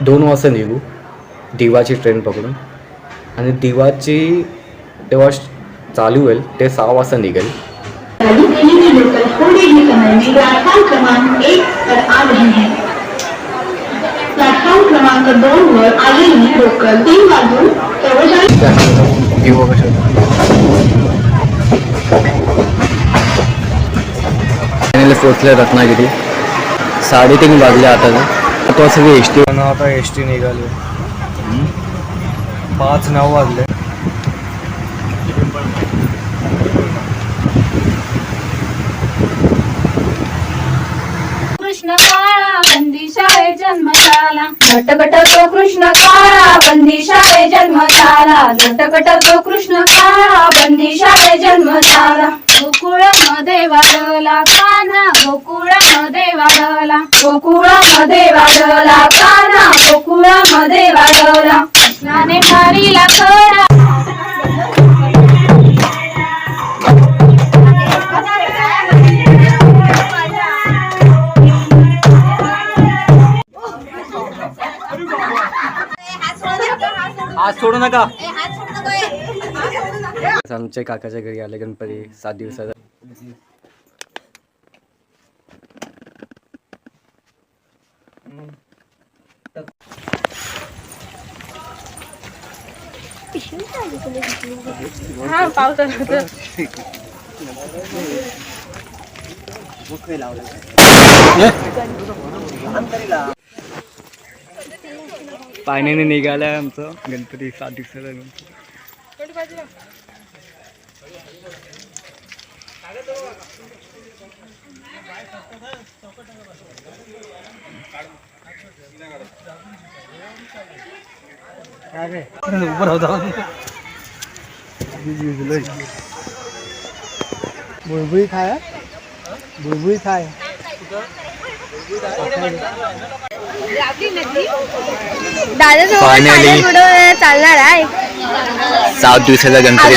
दोन वाजता निघू. दिवाची ट्रेन पकडून. आणि दिवाची तेव्हा चालू होईल ते सहा वाजता निघेल. पोचले रत्नागिरी. साडेतीन वाजले आता. तर तो सगळी एस टी आता एस टी निघाली. पाच नऊ वाजले. कृष्ण काळा बंदी शाळे जन्म झाला. नटकट तो कृष्ण काळा बंदी शाळे जन्म झाला. नटकट तो कृष्ण काळा बंदी शाळे जन्म झाला. गोकुळामध्ये वाढला काना गोकुळामध्ये वाढला. गोकुळामध्ये वाढला काना गोकुळामध्ये वाढला. कृष्णाने मारीला खरा. आज सोडू नका. आमच्या काकाच्या घरी आले गणपती सात दिवसाचा. हा पाण्याने निघालाय आमचं गणपती सात दिवसाचा. गणपती उभं राहू बुळबुळी खाय बुळबुळी खाय दादा Finally. पुढं चालणार आहे सात दिवसाचा गणपती